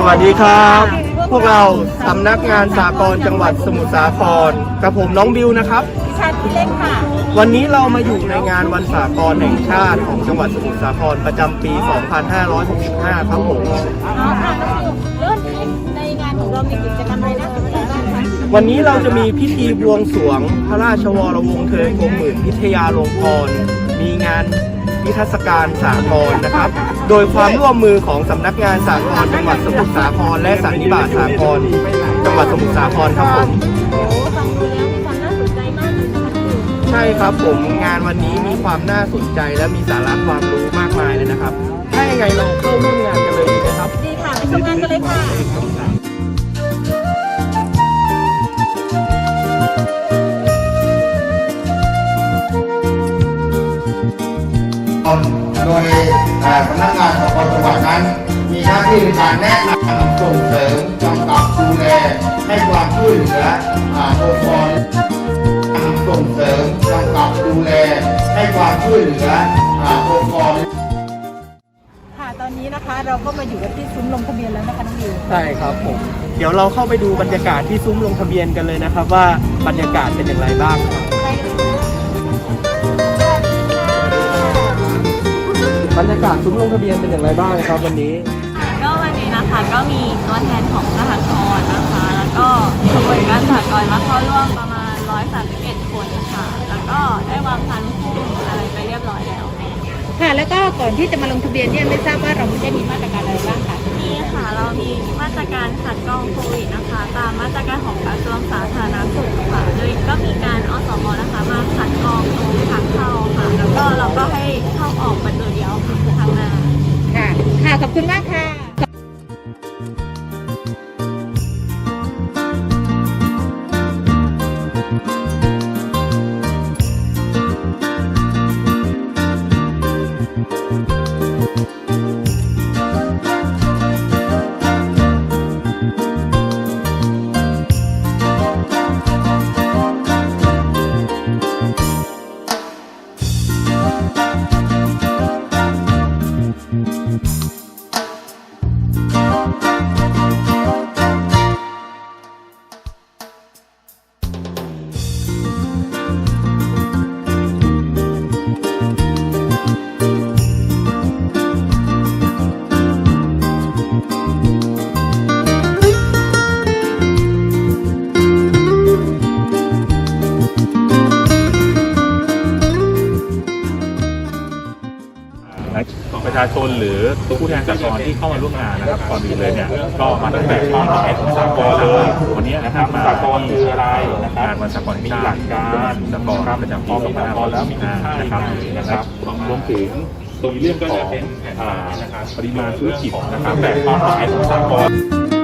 สวัสดีครับ พวกเราสำนักงานสากลจังหวัดสมุทรสาครกับผมน้องบิวนะครับ ดิฉันพี่เล็กค่ะ วันนี้เรามาอยู่ในงานวันสากลแห่งชาติของจังหวัดสมุทรสาครประจำปี 2565 ครับผม อ๋อค่ะน้องบิวเริ่มในงานของเรามีกิจกรรมอะไรน่าสนใจบ้างคะวันนี้เราจะมีพิธีบวงสรวงพระราชวรวงศ์เธอกรมหมื่นพิทยาลงกรณ์มีงาน นิทรรศการสากลนะครับ โดยความร่วมมือของสำนักงานสากลจังหวัดสมุทรสาครและสันนิบาตสากลจังหวัดสมุทรสาครครับผมโอ้ฟังดูแล้วมีความน่าสนใจมากเลยนะคะพี่บิวใช่ครับผมงานวันนี้มีความน่าสนใจและมีสาระความรู้มากมายเลยนะครับถ้ายังไงเรา โดยสำนักงานสกลจังหวัดนั้น มีหน้าที่ในการแนะนำส่งเสริมกำกับดูแลให้ความช่วยเหลืออ่าองค์กรส่งเสริมกำกับดูแลให้ความช่วยเหลืออ่าองค์กรค่ะตอนนี้นะคะเราก็มาอยู่กันที่ซุ้มลงทะเบียนแล้วนะคะน้องบิวใช่ครับผมเดี๋ยวเราเข้าไปดูบรรยากาศที่ซุ้มลงทะเบียนกันเลยนะครับ ว่าบรรยากาศเป็นอย่างไรบ้างครับ รรยากาศซุ้มลงทะเบียนเป็นอย่างไรบ้างครับวันนี้ ก็วันนี้นะคะก็มีตัวแทนของสหกรณ์นะคะ แล้วก็ขบวนการสหกรณ์มาเข้าร่วมประมาณ 131 คนค่ะ แล้วก็ได้วางพันธุ์คู่อะไรไปเรียบร้อยแล้ว ค่ะ แล้วก็ก่อนที่จะมาลงทะเบียนเนี่ยไม่ทราบว่าเราได้มีมาตรการอะไรบ้างคะนี่ค่ะเรามีมาตรการคัดกรองโควิดนะคะ ตามมาตรการของกระทรวงสาธารณสุขค่ะโดยก็มีการ ปร ชาชนหรือผู้แทนสากลที่เข้ามาร่วมงานนะครับก่อนอื่นเลยเนี่ยก็มาตั้งแต่ตอนสายของสากลเลยวันนี้นะครับมาสากลคืออะไรนะครับงานวันสากลมีหลักการสากลประจำปี2565นะครับนะครับรวมถึงตรงเรื่องของอ่าปริมาณธุรกิจนะครับแต่ความหมายของสากล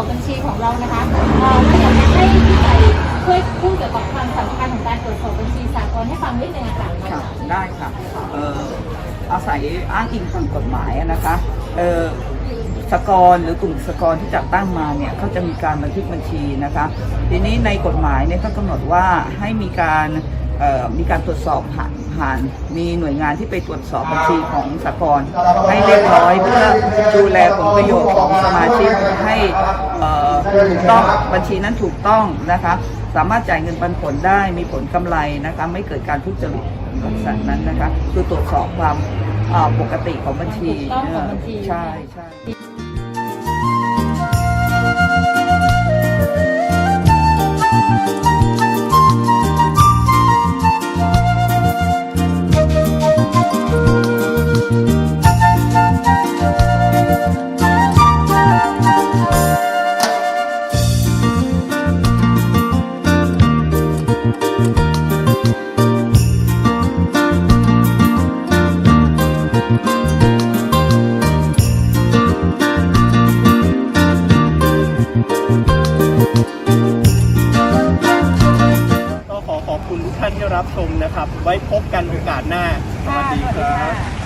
อบบัญชีของเรานะคะเอ่อถ้าอยากจะให้พี่ไก่ช่วยพูดเกี่ยวกับความสำคัญของการตรวจสอบบัญชีสากลให้ฟังนิดนึงอะค่ะค่ะได้ค่ะเอ่ออาศัยอ้างอิงทางกฎหมายนะคะเอ่อสกรหรือกลุ่มสกรที่จัดตั้งมาเนี่ยเขาจะมีการบันทึกบัญชีนะคะ ทีนี้ในกฎหมายเนี่ยเขากำหนดว่าให้มีการ มีการตรวจสอบผ่านผ่านมีหน่วยงานที่ไปตรวจสอบบัญชีของสกรให้เรียบร้อยเพื่อดูแลผลประโยชน์ของสมาชิกให้เอ่อถูกต้องบัญชีนั้นถูกต้องนะคะสามารถจ่ายเงินปันผลได้มีผลกำไรนะคะไม่เกิดการทุจริตบริษัทนั้นนะคะคือตรวจสอบความอ่าปกติของบัญชีถูกต้องของบัญชีใช่ใช่ นะครับ ไว้พบกันโอกาสหน้าสวัสดีครับ